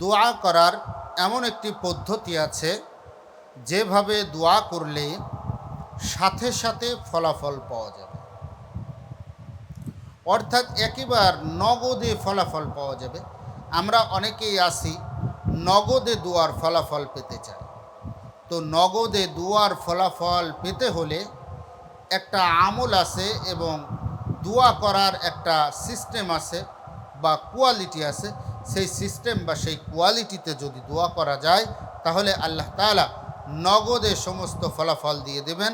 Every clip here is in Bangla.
দোয়া করার এমন একটি পদ্ধতি আছে, যেভাবে দোয়া করলে সাথে সাথে ফলাফল পাওয়া যাবে। অর্থাৎ একেবার নগদে ফলাফল পাওয়া যাবে। আমরা অনেকেই আসি নগদে দোয়ার ফলাফল পেতে চাই। তো নগদে দোয়ার ফলাফল পেতে হলে একটা আমল আছে এবং দোয়া করার একটা সিস্টেম আছে বা কোয়ালিটি আছে সেই সিস্টেম বা সেই কোয়ালিটিতে যদি দোয়া করা যায়, তাহলে আল্লাহ তাআলা নগদে সমস্ত ফলাফল দিয়ে দেবেন।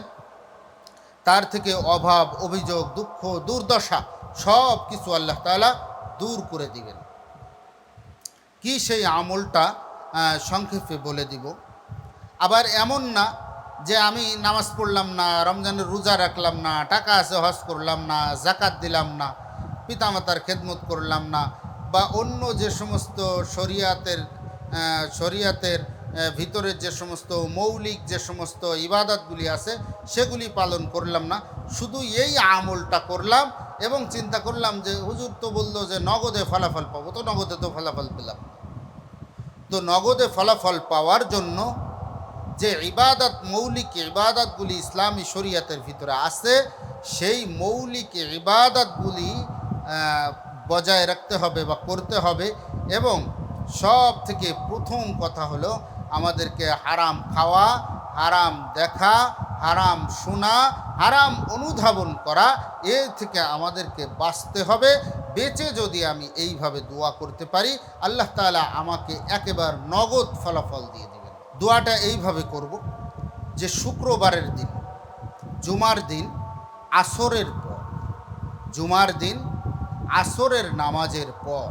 তার থেকে অভাব, অভিযোগ, দুঃখ, দুর্দশা সব কিছু আল্লাহ তাআলা দূর করে দিবেন। কি সেই আমলটা সংক্ষেপে বলে দিব। আবার এমন না যে আমি নামাজ পড়লাম না, রমজানের রোজা রাখলাম না, টাকা আছে হজ করলাম না জাকাত দিলাম না, পিতামাতার খেদমত করলাম না বা অন্য যে সমস্ত শরিয়াতের শরিয়াতের ভিতরের যে সমস্ত মৌলিক যে সমস্ত ইবাদতগুলি আছে, সেগুলি পালন করলাম না। শুধু এই আমলটা করলাম এবং চিন্তা করলাম যে, হুজুর তো বলল যে, নগদে ফলাফল পাবো। তো নগদে তো ফলাফল পেলাম। তো নগদে ফলাফল পাওয়ার জন্য যে ইবাদত, মৌলিক ইবাদতগুলি ইসলামী শরিয়াতের ভিতরে আছে, সেই মৌলিক ইবাদতগুলি বজায় রাখতে হবে বা করতে হবে। এবং সব থেকে প্রথম কথা হলো আমাদেরকে হারাম খাওয়া, হারাম দেখা, হারাম শোনা, হারাম অনুধাবন করা এর থেকে আমাদেরকে বাঁচতে হবে। বেঁচে যদি আমি এইভাবে দোয়া করতে পারি, আল্লাহ তাআলা আমাকে একেবারে নগদ ফলাফল দিয়ে দেবেন। দোয়াটা এইভাবে করব যে শুক্রবারের দিন, জুমার দিন, আসরের পর, জুমার দিন আসরের নামাজের পর।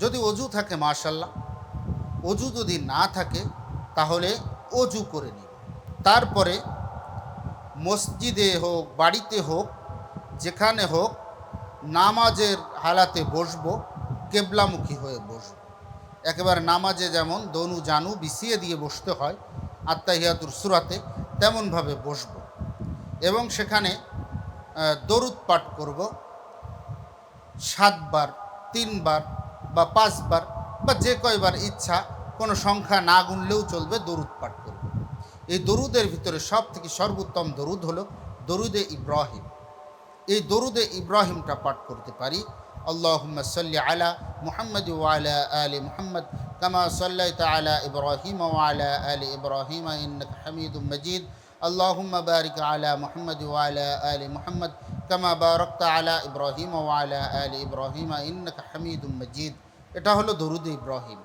যদি অজু থাকে মাশাল্লাহ অজু যদি না থাকে, তাহলে অজু করে নিব তারপরে মসজিদে হোক, বাড়িতে হোক, যেখানে হোক, নামাজের হালাতে বসবো, কেবলামুখী হয়ে বসবো। একেবারে নামাজে যেমন দনু জানু বিছিয়ে দিয়ে বসতে হয় আত্মাহিয়াতুর সুরাতে, তেমনভাবে বসবো। এবং সেখানে দরুদ পাঠ করব সাতবার, তিনবার বা পাঁচবার বা যে কয়বার ইচ্ছা কোনো সংখ্যা না গুনলেও চলবে দরুদ পাঠ করবে। এই দরুদের ভিতরে সব থেকে সর্বোত্তম দরুদ হলো দরুদে ইব্রাহিম। এই দরুদে ইব্রাহিমটা পাঠ করতে পারি। আল্লাহুম্মা সাল্লি আলা মুহাম্মদ ওয়ালা আলি মুহাম্মদ কামা সাল্লাইতা আলা ইব্রাহিম ওয়ালা আলি ইব্রাহিম হামিদুম মজিদ। আল্লাহুম্মা বারিক আলা মুহাম্মদ ওয়ালা আলি মুহাম্মদ কামা বারাকতা আলা ইব্রাহিম ওয়ালা আলি ইব্রাহিম, ইন্নাকা হামিদুম মজিদ। এটা হলো দরুদে ইব্রাহিম।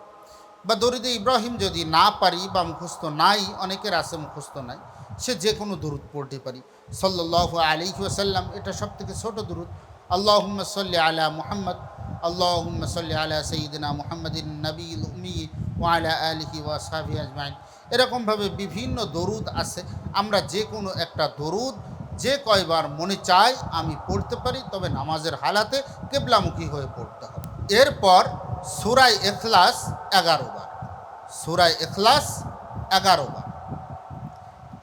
বা দরুদে ইব্রাহিম যদি না পারি বা মুখস্থ নাই, অনেকের আছে মুখস্থ নাই, সে যে কোনো দরুদ পড়তে পারি। সাল্লাহ আলী ওসাল্লাম এটা সব থেকে ছোটো দরুদ। আল্লাহুম্মা সাল্লি আলা মুহাম্মদ, আল্লাহুম্মা সাল্লি আলা সঈদিনা মুহাম্মদিন নবীল উম্মি ওয়ালা আলিহি ওয়া সাহাবি আজমাইন। এরকমভাবে বিভিন্ন দরুদ আছে। আমরা যে কোনো একটা দরুদ যে কয়বার মনে চায় আমি পড়তে পারি, তবে নামাজের হালাতে কেবলামুখী হয়ে পড়তে হবে। এরপর সুরাই এখলাস এগারো বার। সুরাই এখলাস এগারো বার।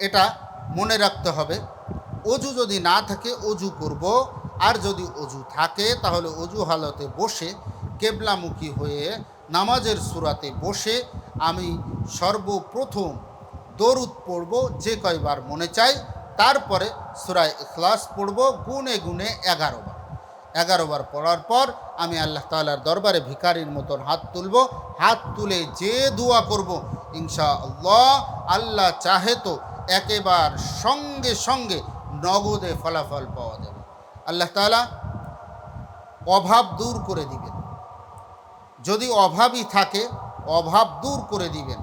এটা মনে রাখতে হবে, অজু যদি না থাকে অজু করব, আর যদি অজু থাকে তাহলে অজু হালতে বসে কেবলামুখী হয়ে নামাজের সুরাতে বসে আমি সর্বপ্রথম দরুদ পড়ব, যে কয়বার মনে চাই তারপরে সুরায় ইখলাস পড়ব গুনে গুনে এগারো বার। এগারো বার পড়ার পর আমি আল্লাহ তাআলার দরবারে ভিকারির মতন হাত তুলব। হাত তুলে যে দোয়া করব ইনশা আল্লাহ আল্লাহ চাহে তো একেবার সঙ্গে সঙ্গে নগদে ফলাফল পাওয়া যাবে। আল্লাহ তাআলা অভাব দূর করে দিবেন। যদি অভাবই থাকে, অভাব দূর করে দিবেন।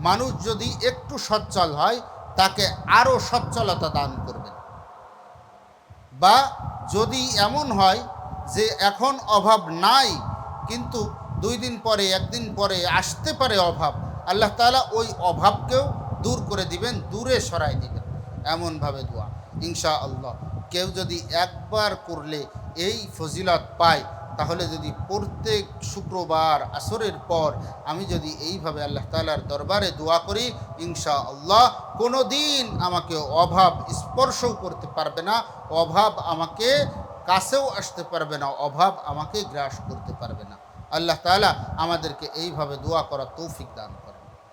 মানুষ যদি একটু সচ্ছল হয় তাকে আরও সচ্ছলতা দান করবেন। বা যদি এমন হয় যে এখন অভাব নাই, কিন্তু দুই দিন পরে, একদিন পরে আসতে পারে অভাব, আল্লাহ তাআলা ওই অভাবকেও দূর করে দিবেন, দূরে সরাই দিবেন। এমনভাবে দোয়া। ইনশা আল্লাহ কেউ যদি একবার করলে এই ফজিলত পায় তাহলে যদি প্রত্যেক শুক্রবার আসরের পর আমি যদি এইভাবে আল্লাহ তালার দরবারে দোয়া করি ইনশা আল্লাহ কোনো দিন আমাকে অভাব স্পর্শও করতে পারবে না, অভাব আমাকে কাছেও আসতে পারবে না, অভাব আমাকে গ্রাস করতে পারবে না। আল্লাহ তালা আমাদেরকে এইভাবে দোয়া করা তৌফিক দান করে